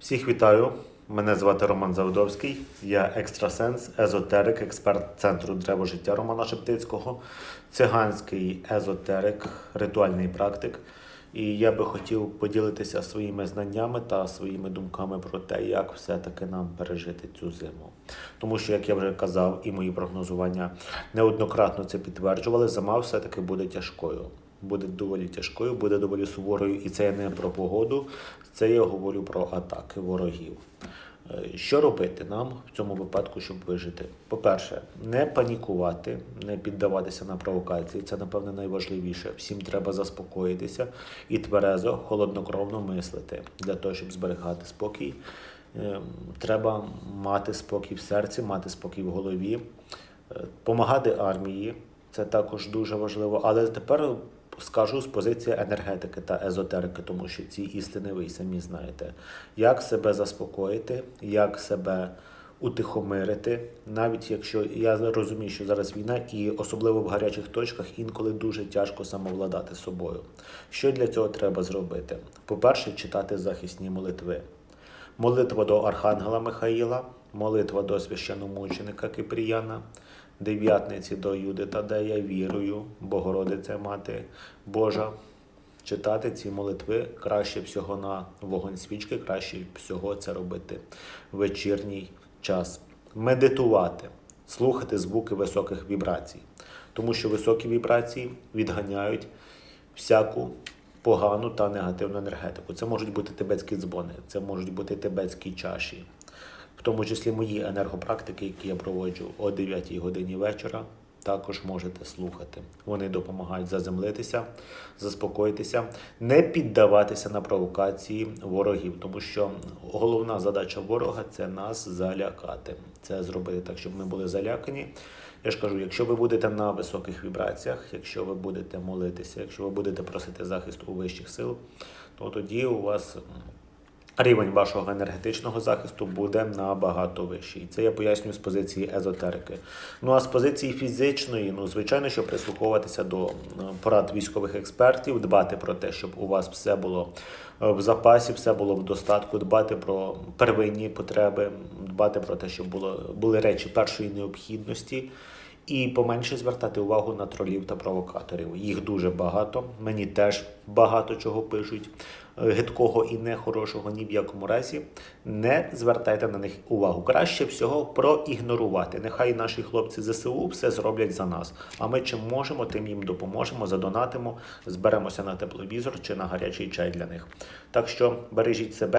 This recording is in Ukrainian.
Всіх вітаю. Мене звати Роман Заводовський. Я екстрасенс, езотерик, експерт центру Древо життя Романа Шептицького, циганський езотерик, ритуальний практик. І я би хотів поділитися своїми знаннями та своїми думками про те, як все-таки нам пережити цю зиму. Тому що, як я вже казав, і мої прогнозування неоднократно це підтверджували, зима все-таки буде тяжкою. Буде доволі тяжкою, буде доволі суворою, і це не про погоду, це я говорю про атаки ворогів. Е, Що робити нам в цьому випадку, щоб вижити? По-перше, не панікувати, не піддаватися на провокації. Це, напевне, найважливіше. Всім треба заспокоїтися і тверезо, холоднокровно мислити для того, щоб зберігати спокій. Ем, Треба мати спокій в серці, мати спокій в голові, Е, помагати армії. Це також дуже важливо. Але тепер скажу з позиції енергетики та езотерики, тому що ці істини ви самі знаєте, як себе заспокоїти, як себе утихомирити, навіть якщо я розумію, що зараз війна, і особливо в гарячих точках інколи дуже тяжко самовладати собою. Що для цього треба зробити? По-перше, читати захисні молитви. Молитва до Архангела Михаїла, молитва до священомученика Кипріяна, дев'ятниці до Юди Тадея, вірую, Богородиця Мати Божа. Читати ці молитви краще всього на вогонь свічки, краще всього це робити в вечірній час. Медитувати, слухати звуки високих вібрацій, тому що високі вібрації відганяють всяку погану та негативну енергетику. Це можуть бути тибетські дзвони, це можуть бути тибетські чаші, в тому числі мої енергопрактики, які я проводжу о 9 годині вечора. Також можете слухати. Вони допомагають заземлитися, заспокоїтися, не піддаватися на провокації ворогів, тому що головна задача ворога це нас залякати. Це зробити так, щоб ми були залякані. Я ж кажу, якщо ви будете на високих вібраціях, якщо ви будете молитися, якщо ви будете просити захисту у вищих сил, то тоді у вас рівень вашого енергетичного захисту буде набагато вищий. Це я пояснюю з позиції езотерики. Ну а з позиції фізичної, ну звичайно, що прислуховуватися до порад військових експертів, дбати про те, щоб у вас все було е, в запасі, все було в достатку, дбати про первинні потреби, дбати про те, щоб було, були речі першої необхідності. І поменше звертати увагу на тролів та провокаторів. Їх дуже багато. Мені теж багато чого пишуть. Гидкого і нехорошого ні в якому разі. Не звертайте на них увагу. Краще всього проігнорувати. Нехай наші хлопці ЗСУ все зроблять за нас. А ми чим можемо, тим їм допоможемо, задонатимо, зберемося на тепловізор чи на гарячий чай для них. Так що бережіть себе.